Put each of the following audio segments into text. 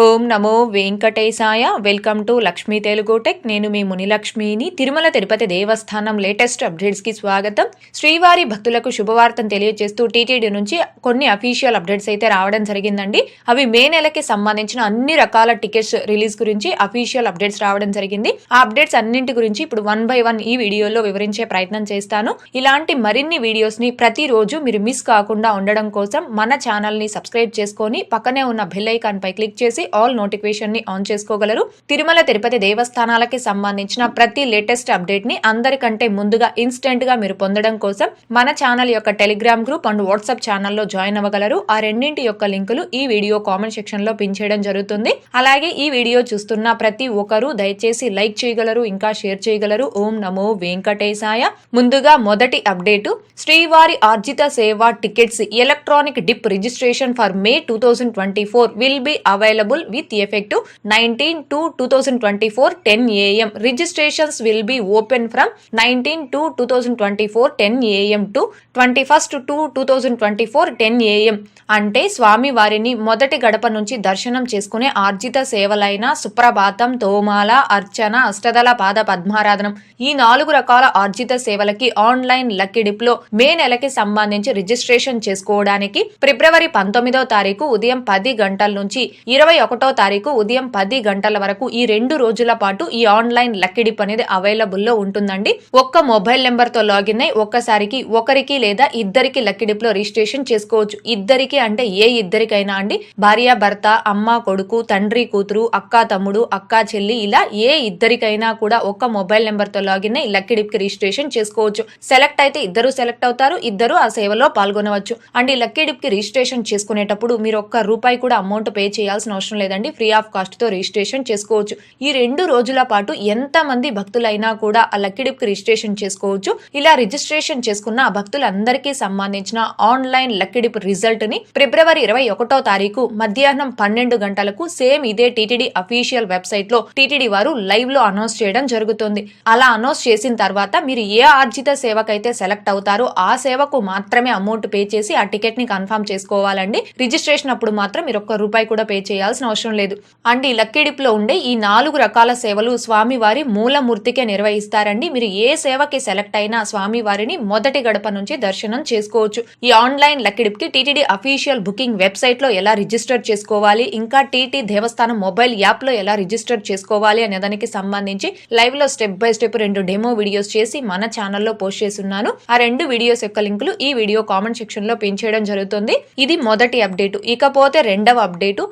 ఓం నమో వెంకటేశాయ. Welcome to Lakshmi Telugu tech. నేను మీ మునిలక్ష్మిని. తిరుమల తిరుపతి దేవస్థానం లేటెస్ట్ అప్డేట్స్కి స్వాగతం. శ్రీవారి భక్తులకు శుభవార్తను తెలియజేస్తూ టీటీడీ నుంచి కొన్ని అఫీషియల్ అప్డేట్స్ అయితే రావడం జరిగిందండి. అవి మే నెలకి సంబంధించిన అన్ని రకాల టికెట్స్ రిలీజ్ గురించి అఫీషియల్ అప్డేట్స్ రావడం జరిగింది. ఆ అప్డేట్స్ అన్నింటి గురించి ఇప్పుడు వన్ బై వన్ ఈ వీడియోలో వివరించే ప్రయత్నం చేస్తాను. ఇలాంటి మరిన్ని వీడియోస్ని ప్రతిరోజు మీరు మిస్ కాకుండా ఉండడం కోసం మన ఛానల్ని సబ్స్క్రైబ్ చేసుకొని పక్కనే ఉన్న బెల్ ఐకాన్ పై క్లిక్ చేసి ఆల్ నోటిఫికేషన్ని ఆన్ చేసుకోగలరు. తిరుమల తిరుపతి దేవస్థానాలకి సంబంధించిన ప్రతి లేటెస్ట్ అప్డేట్ని అందరికంటే ముందుగా ఇన్స్టెంట్గా మీరు పొందడం కోసం మన ఛానల్ యొక్క టెలిగ్రామ్ గ్రూప్ అండ్ వాట్సాప్ ఛానల్లో జాయిన్ అవ్వగలరు. ఆ రెండింటి యొక్క లింకులు ఈ వీడియో కామెంట్ సెక్షన్లో పిన్ చేయడం జరుగుతుంది. అలాగే ఈ వీడియో చూస్తున్న ప్రతి ఒక్కరూ దయచేసి లైక్ చేయగలరు ఇంకా షేర్ చేయగలరు. ఓం నమో వెంకటేశాయ. ముందుగా మొదటి update. Srivari Arjitha seva tickets electronic dip registration for May two thousand twenty four will be available with effect 19 to 2024 10 am. Registrations will be open from 19 to 2024 10 am to 21st to 2024 10 am. అంటే స్వామి వారిని మొదటి గడప నుంచి దర్శనం చేసుకునే ఆర్జిత సేవలైన సుప్రభాతం తోమాల అర్చన అష్టదల పాద పద్మారాధనం ఈ నాలుగు రకాల ఆర్జిత సేవలకి ఆన్లైన్ లక్కీ లో మే నెలకి సంబంధించి రిజిస్ట్రేషన్ చేసుకోవడానికి ఫిబ్రవరి పంతొమ్మిదో తారీఖు ఉదయం పది గంటల నుంచి ఇరవై ఒకటో తారీఖు ఉదయం పది గంటల వరకు ఈ రెండు రోజుల పాటు ఈ ఆన్లైన్ లక్కిడిప్ అనేది అవైలబుల్లో ఉంటుందండి. ఒక్క మొబైల్ నెంబర్తో లాగిన్ అయి ఒక్కసారికి ఒకరికి లేదా ఇద్దరికి లక్కీ లో రిజిస్ట్రేషన్ చేసుకోవచ్చు. ఇద్దరికి అంటే ఏ ఇద్దరికైనా అండి. భార్య భర్త అమ్మ కొడుకు తండ్రి కూతురు అక్క తమ్ముడు అక్క చెల్లి ఇలా ఏ ఇద్దరికైనా కూడా ఒక్క మొబైల్ నెంబర్తో లాగిన్ అయి లక్కీ కి రిజిస్ట్రేషన్ చేసుకోవచ్చు. సెలెక్ట్ అయితే ఇద్దరు సెలెక్ట్ అవుతారు. ఇద్దరు ఆ సేవలో పాల్గొనవచ్చు. అండ్ ఈ లక్కీ కి రిజిస్ట్రేషన్ చేసుకునేటప్పుడు మీరు ఒక్క రూపాయి కూడా అమౌంట్ పే చేయాల్సిన అవసరం లేదండి. ఫ్రీ ఆఫ్ కాస్ట్తో రిజిస్ట్రేషన్ చేసుకోవచ్చు. ఈ రెండు రోజుల పాటు ఎంత మంది భక్తులైనా కూడా ఆ లక్కీ రిజిస్ట్రేషన్ చేసుకోవచ్చు. ఇలా రిజిస్ట్రేషన్ చేసుకున్న ఆ భక్తులందరికీ సంబంధించిన ఆన్లైన్ లక్కీ డిప్ రిజల్ట్ని ఫిబ్రవరి ఇరవై ఒకటో తారీఖు మధ్యాహ్నం పన్నెండు గంటలకు సేమ్ ఇదే టీటీడీ అఫీషియల్ వెబ్సైట్లో టీటీడీ వారు లైవ్లో అనౌన్స్ చేయడం జరుగుతుంది. అలా అనౌన్స్ చేసిన తర్వాత మీరు ఏ ఆర్జిత సేవకైతే సెలెక్ట్ అవుతారో ఆ సేవకు మాత్రమే అమౌంట్ పే చేసి ఆ టికెట్ని కన్ఫర్మ్ చేసుకోవాలండి. రిజిస్ట్రేషన్ అప్పుడు మాత్రం మీరు ఒక్క రూపాయి కూడా పే చేయాల్సిన అవసరం లేదు. అండ్ ఈ లక్కీ డిప్లో ఉండే ఈ నాలుగు రకాల సేవలు స్వామివారి మూలమూర్తికే నిర్వహిస్తారండి. మీరు ఏ సేవకి సెలెక్ట్ అయినా స్వామివారిని మొదటి గడప నుంచి దర్శనం చేసుకోవచ్చు. ఈ ఆన్లైన్ లక్కీ డిప్కి టీటీడీ అఫీషియల్ బుకింగ్ వెబ్సైట్లో ఎలా రిజిస్టర్ చేసుకోవాలి ఇంకా టీటీ దేవస్థానం మొబైల్ యాప్లో ఎలా రిజిస్టర్ చేసుకోవాలి అనే దానికి సంబంధించి లైవ్లో స్టెప్ బై స్టెప్ రెండు డెమో వీడియోస్ చేసి మన ఛానల్లో పోస్ట్ చేస్తున్నాను. ఆ రెండు వీడియోస్ యొక్క లింకులు ఈ వీడియో కామెంట్ సెక్షన్లో పిన్ చేయడం జరుగుతుంది. ఇది మొదటి అప్డేట్. ఇకపోతే రెండవ అప్డేటు.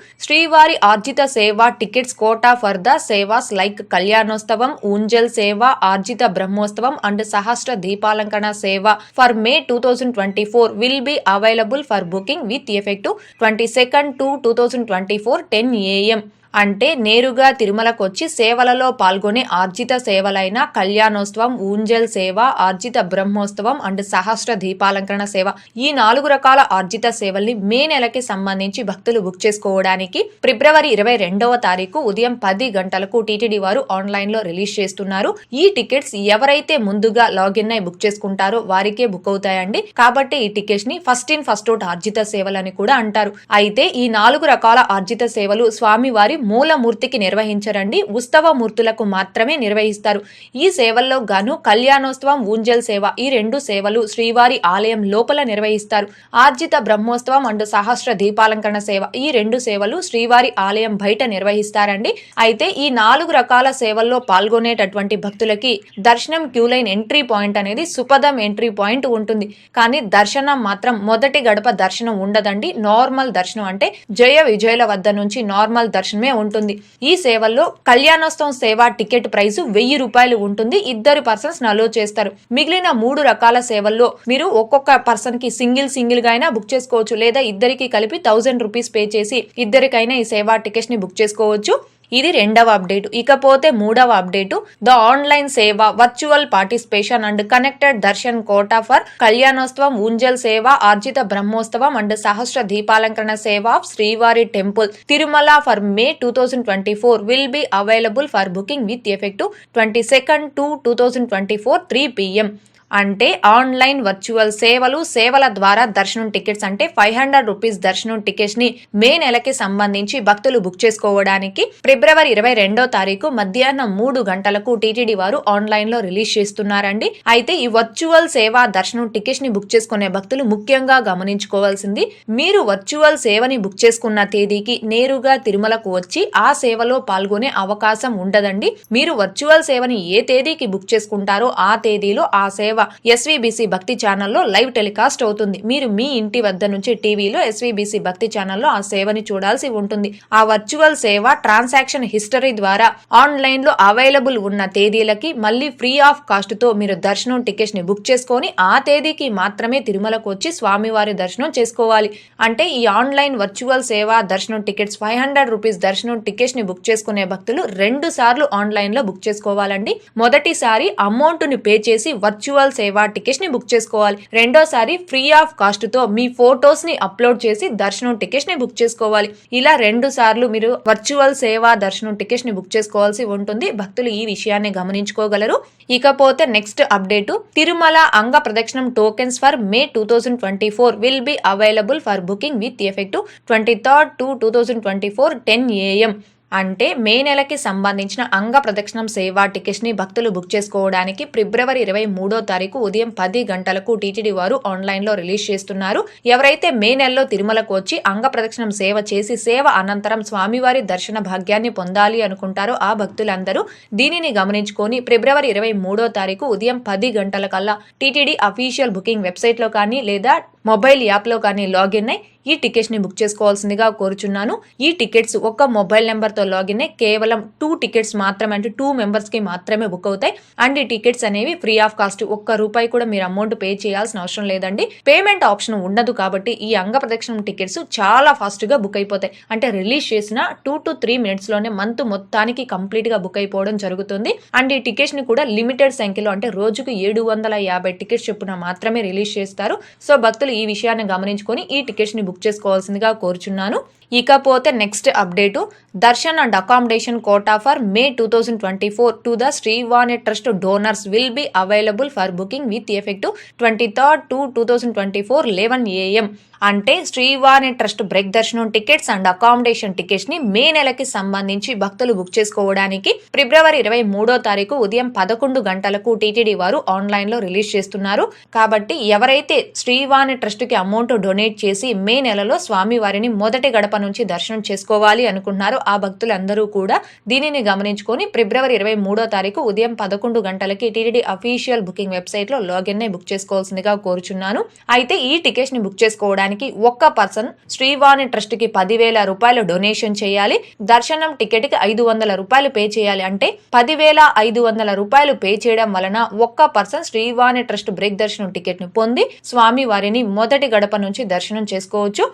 వారి Arjitha seva tickets quota for the sevas like Kalyanotsavam Unjal seva Arjitha Brahmotsavam and Sahasra Deepalankarana seva. For May two thousand twenty four will be available for booking with effect twenty second to two thousand twenty four ten AM అంటే నేరుగా తిరుమలకు వచ్చి సేవలలో పాల్గొనే ఆర్జిత సేవలైన కళ్యాణోత్సవం ఊంజల్ సేవ Arjitha Brahmotsavam and Sahasra Deepalankarana సేవ. ఈ నాలుగు రకాల ఆర్జిత సేవల్ని మే నెలకి సంబంధించి భక్తులు బుక్ చేసుకోవడానికి ఫిబ్రవరి ఇరవై రెండవ తారీఖు ఉదయం పది గంటలకు టీటీడీ వారు ఆన్లైన్లో రిలీజ్ చేస్తున్నారు. ఈ టికెట్స్ ఎవరైతే ముందుగా లాగిన్ అయి బుక్ చేసుకుంటారో వారికే బుక్ అవుతాయండి. కాబట్టి ఈ టికెట్స్ని ఫస్ట్ ఇన్ ఫస్ట్ అవుట్ ఆర్జిత సేవలని కూడా అంటారు. అయితే ఈ నాలుగు రకాల ఆర్జిత సేవలు స్వామివారి మూలమూర్తికి నిర్వహించరండి. ఉత్సవ మూర్తులకు మాత్రమే నిర్వహిస్తారు. ఈ సేవల్లో గాను కళ్యాణోత్సవం ఊంజల్ సేవ ఈ రెండు సేవలు శ్రీవారి ఆలయం లోపల నిర్వహిస్తారు. ఆర్జిత బ్రహ్మోత్సవం అండ్ సహస్ర దీపాలంకరణ సేవ ఈ రెండు సేవలు శ్రీవారి ఆలయం బయట నిర్వహిస్తారండి. అయితే ఈ నాలుగు రకాల సేవల్లో పాల్గొనేటటువంటి భక్తులకి దర్శనం క్యూ లైన్ ఎంట్రీ పాయింట్ అనేది సుపదం ఎంట్రీ పాయింట్ ఉంటుంది. కానీ దర్శనం మాత్రం మొదటి గడప దర్శనం ఉండదండి. నార్మల్ దర్శనం అంటే జయ విజయుల వద్ద నుంచి నార్మల్ దర్శనమే ఉంటుంది. ఈ సేవల్లో కళ్యాణోత్సవం సేవ టికెట్ ప్రైస్ వెయ్యి రూపాయలు ఉంటుంది. ఇద్దరు పర్సన్స్ నలో చేస్తారు. మిగిలిన మూడు రకాల సేవల్లో మీరు ఒక్కొక్క పర్సన్కి సింగిల్ సింగిల్గా అయినా బుక్ చేసుకోవచ్చు. లేదా ఇద్దరికి కలిపి థౌసండ్ రూపీస్ పే చేసి ఇద్దరికైనా ఈ సేవా టికెట్స్ని బుక్ చేసుకోవచ్చు. ఇది రెండవ అప్డేట్. ఇకపోతే మూడవ update. The online seva virtual participation and connected darshan quota for Kalyanotsavam Unjal seva ఆర్జిత Brahmotsavam and Sahasra Deepalankarana seva of Srivari temple. Tirumala for May two thousand twenty four will be available for booking with effect twenty second to two thousand twenty four three PM అంటే online virtual సేవలు సేవల ద్వారా దర్శనం tickets అంటే five hundred rupees దర్శనం టికెట్స్ని May నెలకి సంబంధించి భక్తులు బుక్ చేసుకోవడానికి ఫిబ్రవరి ఇరవై రెండో తారీఖు మధ్యాహ్నం మూడు గంటలకు టీటీడీ వారు ఆన్లైన్లో రిలీజ్ చేస్తున్నారండి. అయితే ఈ వర్చువల్ సేవా దర్శనం టికెట్స్ని బుక్ చేసుకునే భక్తులు ముఖ్యంగా గమనించుకోవాల్సింది మీరు వర్చువల్ సేవని బుక్ చేసుకున్న తేదీకి నేరుగా తిరుమలకు వచ్చి ఆ సేవలో పాల్గొనే అవకాశం ఉండదండి. మీరు వర్చువల్ సేవని ఏ తేదీకి బుక్ చేసుకుంటారో ఆ తేదీలో ఆ సేవ ఎస్వీబీసీ భక్తి ఛానల్లో లైవ్ టెలికాస్ట్ అవుతుంది. మీరు మీ ఇంటి వద్ద నుంచి టీవీలో ఎస్వీబీసీ భక్తి ఛానల్లో ఆ సేవని చూడాల్సి ఉంటుంది. ఆ వర్చువల్ సేవ ట్రాన్సాక్షన్ హిస్టరీ ద్వారా ఆన్లైన్లో అవైలబుల్ ఉన్న తేదీలకి మళ్ళీ ఫ్రీ ఆఫ్ కాస్ట్తో మీరు దర్శనం టికెట్స్ని బుక్ చేసుకొని ఆ తేదీకి మాత్రమే తిరుమలకు వచ్చి స్వామివారి దర్శనం చేసుకోవాలి. అంటే ఈ ఆన్లైన్ వర్చువల్ సేవ దర్శనం టికెట్స్ ఫైవ్ హండ్రెడ్ రూపీస్ దర్శనం టికెట్స్ని బుక్ చేసుకునే భక్తులు రెండు సార్లు ఆన్లైన్లో బుక్ చేసుకోవాలండి. మొదటిసారి అమౌంట్ని పే చేసి వర్చువల్ సేవా టికెట్స్ని బుక్ చేసుకోవాలి. రెండోసారి ఫ్రీ ఆఫ్ కాస్ట్తో మీ ఫోటోస్ని అప్లోడ్ చేసి దర్శనం టికెట్స్ని బుక్ చేసుకోవాలి. ఇలా రెండు సార్లు మీరు వర్చువల్ సేవా దర్శనం టికెట్స్ని బుక్ చేసుకోవాల్సి ఉంటుంది. భక్తులు ఈ విషయాన్ని గమనించుకోగలరు. ఇకపోతే next update. Tirumala Anga Pradakshinam tokens for May two thousand twenty four will be available for booking with effect twenty third to two thousand twenty four ten AM అంటే మే నెలకి సంబంధించిన అంగ ప్రదక్షిణం సేవా టికెట్స్ని భక్తులు బుక్ చేసుకోవడానికి ఫిబ్రవరి ఇరవై మూడో తారీఖు ఉదయం పది గంటలకు టీటీడీ వారు ఆన్లైన్లో రిలీజ్ చేస్తున్నారు. ఎవరైతే మే నెలలో తిరుమలకు వచ్చి అంగ ప్రదక్షిణం సేవ చేసి సేవ అనంతరం స్వామివారి దర్శన భాగ్యాన్ని పొందాలి అనుకుంటారో ఆ భక్తులందరూ దీనిని గమనించుకొని ఫిబ్రవరి ఇరవై మూడో తారీఖు ఉదయం పది గంటల కల్లా టీటీడీ అఫీషియల్ బుకింగ్ వెబ్సైట్లో కానీ లేదా మొబైల్ యాప్లో కానీ లాగిన్ అయి ఈ టికెట్స్ని బుక్ చేసుకోవాల్సిందిగా కోరుచున్నాను. ఈ టికెట్స్ ఒక్క మొబైల్ నెంబర్తో లాగిన్ కేవలం టూ టికెట్స్ మాత్రమే అంటే టూ మెంబర్స్కి మాత్రమే బుక్ అవుతాయి. అండ్ ఈ టికెట్స్ అనేవి ఫ్రీ ఆఫ్ కాస్ట్ ఒక్క రూపాయి కూడా మీరు అమౌంట్ పే చేయాల్సిన అవసరం లేదండి. పేమెంట్ ఆప్షన్ ఉండదు కాబట్టి ఈ అంగ ప్రదక్షిణ టికెట్స్ చాలా ఫాస్ట్గా బుక్ అయిపోతాయి. అంటే రిలీజ్ చేసిన టూ టు త్రీ మినిట్స్లోనే మంత్ మొత్తానికి కంప్లీట్గా బుక్ అయిపోవడం జరుగుతుంది. అండ్ ఈ టికెట్స్ని కూడా లిమిటెడ్ సంఖ్యలో అంటే రోజుకు ఏడు వందల యాభై టికెట్స్ చొప్పున మాత్రమే రిలీజ్ చేస్తారు. సో భక్తులు ఈ విషయాన్ని గమనించుకొని ఈ టికెట్స్ని బుక్ చేసుకోవాల్సిందిగా కోరుచున్నాను. ఇకపోతే next update darshan and accommodation quota for May two thousand twenty four to the Srivani trust donors will be available for booking with effect twenty third to two thousand twenty four eleven AM అంటే Srivani trust break దర్శనం tickets and accommodation టికెట్స్ని May నెలకి సంబంధించి భక్తులు book చేసుకోవడానికి ఫిబ్రవరి ఇరవై మూడో తారీఖు ఉదయం పదకొండు గంటలకు టీటీడీ వారు ఆన్లైన్లో రిలీజ్ చేస్తున్నారు. కాబట్టి ఎవరైతే శ్రీవాణి ట్రస్ట్కి అమౌంట్ డొనేట్ చేసి మే నెలలో స్వామి వారిని మొదటి గడప నుంచి దర్శనం చేసుకోవాలి అనుకుంటున్నారో ఆ భక్తులందరూ కూడా దీనిని గమనించుకొని ఫిబ్రవరి ఇరవై మూడో తారీఖు ఉదయం పదకొండు గంటలకి టీటీడీ అఫీషియల్ బుకింగ్ వెబ్సైట్లో లాగిన్ బుక్ చేసుకోవాల్సిందిగా కోరుచున్నాను. అయితే ఈ టికెట్స్ని బుక్ చేసుకోవడానికి ఒక్క పర్సన్ శ్రీవాణి ట్రస్ట్కి పదివేల రూపాయలు డొనేషన్ చేయాలి. దర్శనం టికెట్కి ఐదు వందల రూపాయలు పే చేయాలి. అంటే పదివేల ఐదు వందల రూపాయలు పే చేయడం వలన ఒక్క పర్సన్ శ్రీవాణి ట్రస్ట్ బ్రేక్ దర్శనం టికెట్ని పొంది స్వామి వారిని మొదటి గడప నుంచి దర్శనం చేసుకోవచ్చు.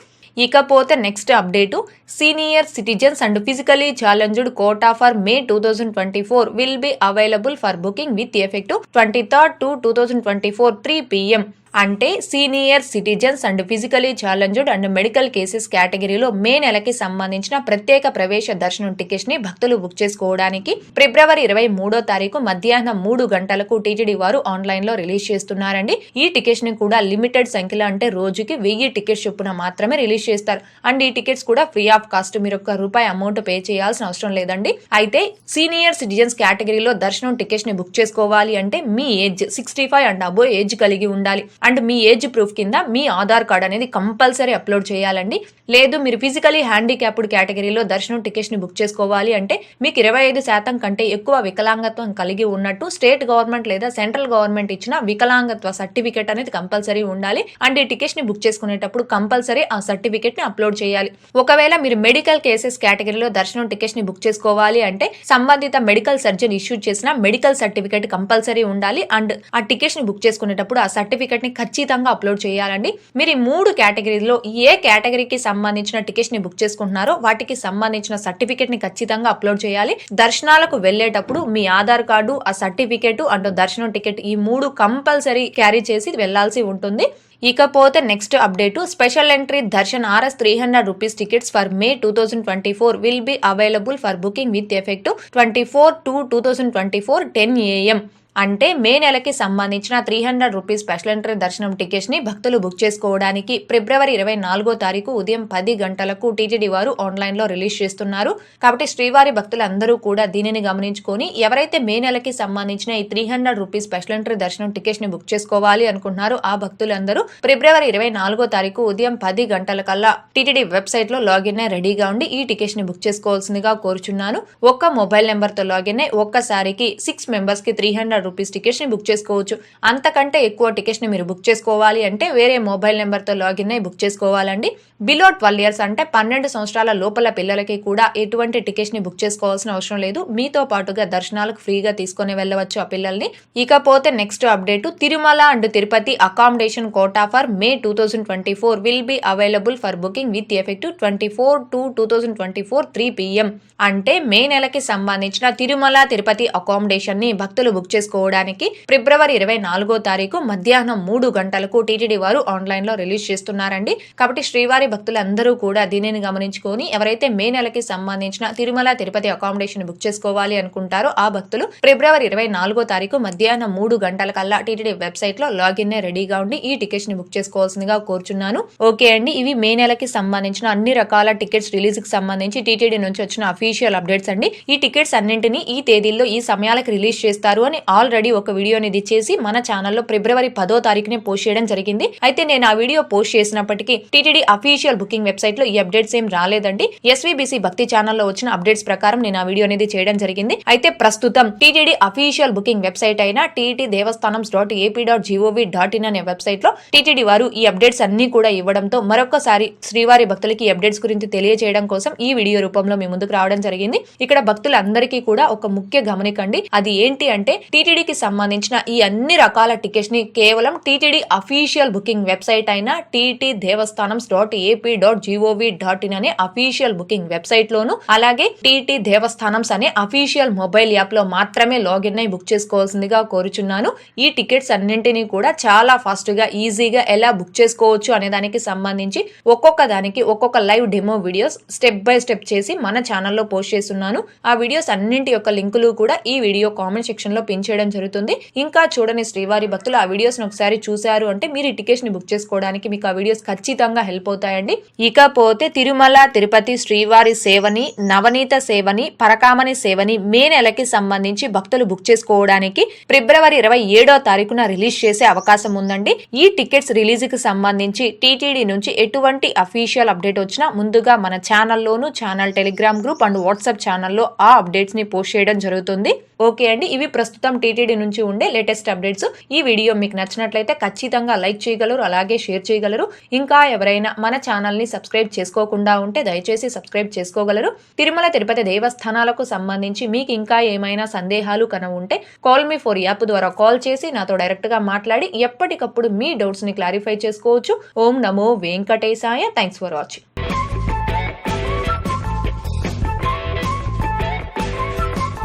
ఇకపోతే next update. Senior citizens and physically challenged quota for May two thousand twenty four will be available for booking with effect twenty third to two thousand twenty four three PM. అంటే senior citizens and physically challenged and medical cases కేటగిరీలో May నెలకి సంబంధించిన ప్రత్యేక ప్రవేశ దర్శనం టికెట్స్ని భక్తులు book చేసుకోవడానికి ఫిబ్రవరి ఇరవై మూడో తారీఖు మధ్యాహ్నం మూడు గంటలకు టీటీడీ వారు ఆన్లైన్లో రిలీజ్ చేస్తున్నారండి. ఈ టికెట్స్ని కూడా లిమిటెడ్ సంఖ్యలో అంటే రోజుకి వెయ్యి టికెట్స్ చొప్పున మాత్రమే రిలీజ్ చేస్తారు. అండ్ ఈ టికెట్స్ కూడా ఫ్రీ ఆఫ్ కాస్ట్ మీరు ఒక్క రూపాయి అమౌంట్ పే చేయాల్సిన అవసరం లేదండి. అయితే సీనియర్ సిటిజన్స్ కేటగిరీలో దర్శనం టికెట్స్ని బుక్ చేసుకోవాలి అంటే మీ age sixty five and above age కలిగి ఉండాలి. అండ్ మీ ఏజ్ ప్రూఫ్ కింద మీ ఆధార్ కార్డ్ అనేది కంపల్సరీ అప్లోడ్ చేయాలండి. లేదు మీరు ఫిజికలీ హ్యాండిక్యాప్డ్ కేటగిరీలో దర్శనం టికెట్స్ని బుక్ చేసుకోవాలి అంటే మీకు ఇరవై ఐదు శాతం కంటే ఎక్కువ వికలాంగత్వం కలిగి ఉన్నట్టు స్టేట్ గవర్నమెంట్ లేదా సెంట్రల్ గవర్నమెంట్ ఇచ్చిన వికలాంగత్వ సర్టిఫికేట్ అనేది కంపల్సరీ ఉండాలి. అండ్ ఈ టికెట్స్ని బుక్ చేసుకునేటప్పుడు కంపల్సరీ ఆ సర్టిఫికేట్ని అప్లోడ్ చేయాలి. ఒకవేళ మీరు మెడికల్ కేసెస్ కేటగిరీలో దర్శనం టికెట్స్ని బుక్ చేసుకోవాలి అంటే సంబంధిత మెడికల్ సర్జన్ ఇష్యూ చేసిన మెడికల్ సర్టిఫికేట్ కంపల్సరీ ఉండాలి. అండ్ ఆ టికెట్స్ని బుక్ చేసుకునేటప్పుడు ఆ సర్టిఫికేట్ని ఖచ్చితంగా అప్లోడ్ చేయాలండి. మీరు ఈ మూడు కేటగిరీలో ఏ కేటగిరీకి సంబంధించిన టికెట్స్ని బుక్ చేసుకుంటున్నారో వాటికి సంబంధించిన సర్టిఫికేట్ని ఖచ్చితంగా అప్లోడ్ చేయాలి. దర్శనాలకు వెళ్ళేటప్పుడు మీ ఆధార్ కార్డు ఆ సర్టిఫికేట్ అండ్ దర్శనం టికెట్ ఈ మూడు కంపల్సరీ క్యారీ చేసి వెళ్ళాల్సి ఉంటుంది. ఇకపోతే next update special entry darshan RS three hundred rupees tickets for May two thousand twenty four will be available for booking with effect twenty four to two thousand twenty four ten AM అంటే May నెలకి సంబంధించిన three hundred rupees special entry దర్శనం టికెట్స్ని భక్తులు book చేసుకోవడానికి ఫిబ్రవరి ఇరవై నాలుగో తారీఖు ఉదయం పది గంటలకు టీటీడీ వారు ఆన్లైన్లో రిలీజ్ చేస్తున్నారు. కాబట్టి శ్రీవారి భక్తులందరూ కూడా దీనిని గమనించుకొని ఎవరైతే మే నెలకి సంబంధించిన ఈ three hundred rupees special entry దర్శనం టికెట్స్ని బుక్ చేసుకోవాలి అనుకుంటున్నారో ఆ భక్తులందరూ ఫిబ్రవరి ఇరవై నాలుగో తారీఖు ఉదయం పది గంటల కల్లా టీటీడీ వెబ్సైట్లో లాగిన్ అయి రెడీగా ఉండి ఈ టికెట్స్ని బుక్ చేసుకోవాల్సిందిగా కోరుచున్నాను. ఒక్క మొబైల్ నెంబర్తో లాగిన్ అయి ఒక్కసారికి సిక్స్ మెంబర్స్కి త్రీ హండ్రెడ్ రూపీస్ టికెట్స్ని బుక్ చేసుకోవచ్చు. అంతకంటే ఎక్కువ టికెట్స్ని మీరు బుక్ చేసుకోవాలి అంటే వేరే మొబైల్ నెంబర్తో లాగిన్ అయి బుక్ చేసుకోవాలండి. బిలో ట్వెల్వ్ ఇయర్స్ అంటే పన్నెండు సంవత్సరాల లోపల పిల్లలకి కూడా ఎటువంటి టికెట్స్ని బుక్ చేసుకోవాల్సిన అవసరం లేదు. మీతో పాటుగా దర్శనాలకు ఫ్రీగా తీసుకొని వెళ్ళవచ్చు ఆ పిల్లల్ని. ఇకపోతే next update Tirumala and Tirupati accommodation quota for May two thousand twenty four will be available for booking with effective twenty four to two thousand twenty four three PM. అంటే మే నెలకి సంబంధించిన తిరుమల తిరుపతి అకామిడేషన్ని భక్తులు బుక్ చేసుకోవడానికి ఫిబ్రవరి ఇరవై నాలుగో తారీఖు మధ్యాహ్నం మూడు గంటలకు టీటీడీ వారు ఆన్లైన్లో రిలీజ్ చేస్తున్నారండి. కాబట్టి శ్రీవారి భక్తులందరూ కూడా దీనిని గమనించుకొని ఎవరైతే మే నెలకి సంబంధించిన తిరుమల తిరుపతి అకామిడేషన్ బుక్ చేసుకోవాలి అనుకుంటారో ఆ భక్తులు ఫిబ్రవరి ఇరవై నాలుగో తారీఖు మధ్యాహ్నం మూడు గంటల కల్లా టీటీడీ వెబ్సైట్లో లాగిన్ రెడీగా ఉండి ఈ టికెట్స్ని బుక్ చేసుకోవాల్సిందిగా కోరుచున్నాను. ఓకే అండి ఇవి మే నెలకి సంబంధించిన అన్ని రకాల టికెట్స్ రిలీజ్కి సంబంధించి టీటీడీ నుంచి వచ్చిన అఫీషియల్ అప్డేట్స్ అండి. ఈ టికెట్స్ అన్నింటినీ ఈ తేదీల్లో ఈ సమయాలకు రిలీజ్ చేస్తారు అని ఆల్రెడీ ఒక వీడియోని ఇది చేసి మన ఛానల్లో ఫిబ్రవరి పదో తారీఖునే పోస్ట్ చేయడం జరిగింది. అయితే నేను ఆ వీడియో పోస్ట్ చేసినప్పటికీ టీటీడీ అఫీషియల్ బుకింగ్ వెబ్సైట్లో ఈ అప్డేట్స్ ఏం రాలేదండి. ఎస్వీబీసీ భక్తి ఛానల్లో వచ్చిన అప్డేట్స్ ప్రకారం నేను ఆ వీడియో అనేది చేయడం జరిగింది. అయితే ప్రస్తుతం టీటీడీ అఫీషియల్ బుకింగ్ వెబ్సైట్ అయిన TT Devasthanam dot AP dot gov dot in అనే వెబ్సైట్లో టీటీడీ వారు ఈ అప్డేట్స్ అన్ని కూడా ఇవ్వడంతో మరొకసారి శ్రీవారి భక్తులకి ఈ అప్డేట్స్ గురించి తెలియజేయడం కోసం ఈ వీడియో రూపంలో మీ ముందుకు రావడం జరిగింది. ఇక్కడ భక్తులందరికీ కూడా ఒక ముఖ్య గమనికండి అది ఏంటి అంటే టీటీడీకి సంబంధించిన ఈ అన్ని రకాల టికెట్స్ని కేవలం టీటీడీ అఫీషియల్ బుకింగ్ వెబ్సైట్ అయిన TT Devasthanam dot AP dot gov dot in అనే అఫీషియల్ బుకింగ్ వెబ్సైట్ లోను అలాగే టీటీ దేవస్థానమ్స్ అనే అఫీషియల్ మొబైల్ యాప్లో మాత్రమే లాగిన్ అయి బుక్ చేసుకోవాల్సిందిగా కోరుచున్నాను. ఈ టికెట్స్ అన్నింటినీ కూడా చాలా ఫాస్ట్గా ఈజీగా ఎలా బుక్ చేసుకోవచ్చు అనే దానికి సంబంధించి ఒక్కొక్క దానికి ఒక్కొక్క live demo videos step by step చేసి మన ఛానల్లో పోస్ట్ చేస్తున్నాను. ఆ వీడియోస్ అన్నింటి యొక్క లింకులు కూడా ఈ వీడియో కామెంట్ సెక్షన్లో పిన్ చేయడం జరుగుతుంది. ఇంకా చూడని శ్రీవారి భక్తులు ఆ వీడియోస్ ఒకసారి చూశారు అంటే మీరు ఈ టికెట్స్ని బుక్ చేసుకోవడానికి మీకు ఆ వీడియోస్ ఖచ్చితంగా హెల్ప్ అవుతాయండి. ఇకపోతే తిరుమల తిరుపతి శ్రీవారి సేవని నవనీత సేవని పరకామణి సేవని మే నెలకి సంబంధించి భక్తులు బుక్ చేసుకోవడానికి ఫిబ్రవరి ఇరవై ఏడో తారీఖున రిలీజ్ చేసే అవకాశం ఉందండి. ఈ టికెట్స్ రిలీజ్కి సంబంధించి టీటీడీ నుంచి ఎటువంటి అఫీషియల్ అప్డేట్ వచ్చినా ముందుగా మన ఛానల్లోను channel Telegram group and WhatsApp ఛానల్లో ఆ అప్డేట్స్ని పోస్ట్ చేయడం జరుగుతుంది. ఓకే అండి. ఇవి ప్రస్తుతం టీటీడీ నుంచి ఉండే లేటెస్ట్ అప్డేట్స్. ఈ వీడియో మీకు నచ్చినట్లయితే ఖచ్చితంగా లైక్ చేయగలరు అలాగే షేర్ చేయగలరు. ఇంకా ఎవరైనా మన ఛానల్ని సబ్స్క్రైబ్ చేసుకోకుండా ఉంటే దయచేసి సబ్స్క్రైబ్ చేసుకోగలరు. తిరుమల తిరుపతి దేవస్థానాలకు సంబంధించి మీకు ఇంకా ఏమైనా సందేహాలు కన ఉంటే కాల్ మీ ఫోర్ యాప్ ద్వారా కాల్ చేసి నాతో డైరెక్ట్గా మాట్లాడి ఎప్పటికప్పుడు మీ డౌట్స్ని క్లారిఫై చేసుకోవచ్చు. ఓం నమో వెంకటేశాయ. Thanks for watching